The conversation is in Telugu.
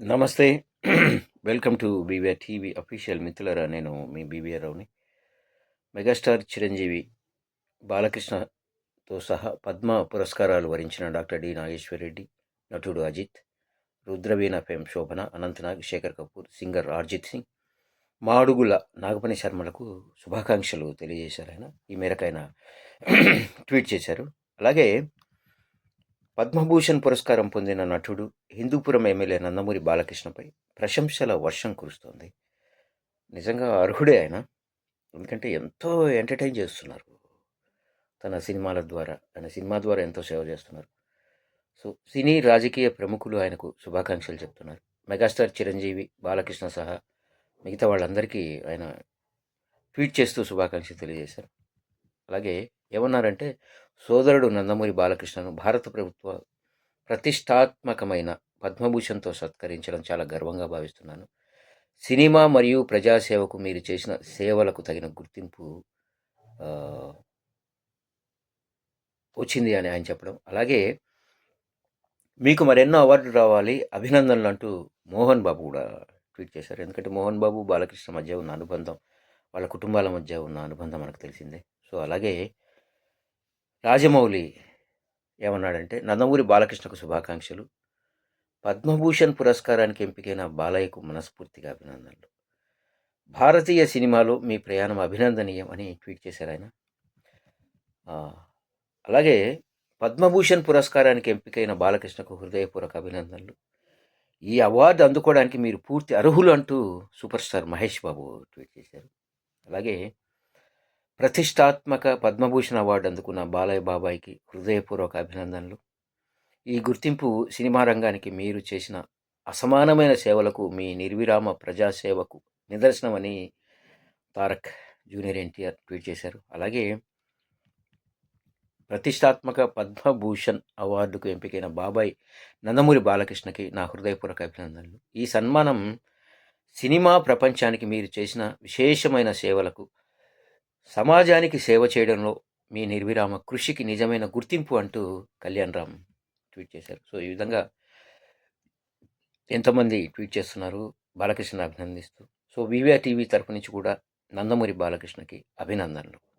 నమస్తే. Welcome to BVR TV official మిత్రులరా నేను మీ బీవీఆర్ రావుని మెగాస్టార్ చిరంజీవి బాలకృష్ణతో సహా పద్మ పురస్కారాలు వరించిన డాక్టర్ డి నాగేశ్వరరెడ్డి నటుడు అజిత్ రుద్రవీణ ఫేమ్ శోభన అనంతనాగ్ శేఖర్ కపూర్ సింగర్ అర్జిత్ సింగ్ మాడుగుల నాగపణి శర్మలకు శుభాకాంక్షలు తెలియజేశారు ఆయన. ఈ మేరకు ఆయన ట్వీట్ చేశారు. అలాగే పద్మభూషణ్ పురస్కారం పొందిన నటుడు హిందూపురం ఎమ్మెల్యే నందమూరి బాలకృష్ణపై ప్రశంసల వర్షం కురుస్తోంది. నిజంగా అర్హుడే ఆయన. ఎందుకంటే ఎంతో ఎంటర్టైన్ చేస్తున్నారు. తన సినిమాల ద్వారా తన సినిమా ద్వారా ఎంతో సేవ చేస్తున్నారు. సో సినీ రాజకీయ ప్రముఖులు ఆయనకు శుభాకాంక్షలు చెప్తున్నారు. మెగాస్టార్ చిరంజీవి బాలకృష్ణ సహా మిగతా వాళ్ళందరికీ ఆయన ట్వీట్ చేస్తూ శుభాకాంక్షలు తెలియజేశారు. అలాగే ఏమన్నారంటే సోదరుడు నందమూరి బాలకృష్ణను భారత ప్రభుత్వ ప్రతిష్టాత్మకమైన పద్మభూషణ్తో సత్కరించడం చాలా గర్వంగా భావిస్తున్నాను. సినిమా మరియు ప్రజాసేవకు మీరు చేసిన సేవలకు తగిన గుర్తింపు వచ్చింది అని ఆయన చెప్పడం. అలాగే మీకు మరెన్నో అవార్డులు రావాలి అభినందనలు అంటూ మోహన్ బాబు కూడా ట్వీట్ చేశారు. ఎందుకంటే మోహన్ బాబు బాలకృష్ణ మధ్య ఉన్న అనుబంధం వాళ్ళ కుటుంబాల మధ్య ఉన్న అనుబంధం మనకు తెలిసిందే. సో అలాగే రాజమౌళి ఏమన్నాడంటే నందమూరి బాలకృష్ణకు శుభాకాంక్షలు. పద్మభూషణ్ పురస్కారానికి ఎంపికైన బాలయ్యకు మనస్ఫూర్తిగా అభినందనలు. భారతీయ సినిమాలో మీ ప్రయాణం అభినందనీయం అని ట్వీట్ చేశారు ఆయన. అలాగే పద్మభూషణ్ పురస్కారానికి ఎంపికైన బాలకృష్ణకు హృదయపూర్వక అభినందనలు. ఈ అవార్డు అందుకోవడానికి మీరు పూర్తి అర్హులు అంటూ super star Mahesh Babu tweet చేశారు. అలాగే ప్రతిష్టాత్మక పద్మభూషణ్ అవార్డు అందుకున్న బాలయ్య బాబాయ్కి హృదయపూర్వక అభినందనలు. ఈ గుర్తింపు సినిమా రంగానికి మీరు చేసిన అసమానమైన సేవలకు మీ నిర్విరామ ప్రజాసేవకు నిదర్శనమని తారక్ జూనియర్ ఎన్టీఆర్ ట్వీట్ చేశారు. అలాగే ప్రతిష్టాత్మక పద్మభూషణ్ అవార్డుకు ఎంపికైన బాబాయ్ నందమూరి బాలకృష్ణకి నా హృదయపూర్వక అభినందనలు. ఈ సన్మానం సినిమా ప్రపంచానికి మీరు చేసిన విశేషమైన సేవలకు సమాజానికి సేవ చేయడంలో మీ నిర్విరామ కృషికి నిజమైన గుర్తింపు అంటూ కళ్యాణ్ రామ్ ట్వీట్ చేశారు. సో ఈ విధంగా ఎంతమంది ట్వీట్ చేస్తున్నారు బాలకృష్ణ అభినందిస్తూ. సో వివిఆర్ టీవీ తరపు నుంచి కూడా నందమూరి బాలకృష్ణకి అభినందనలు.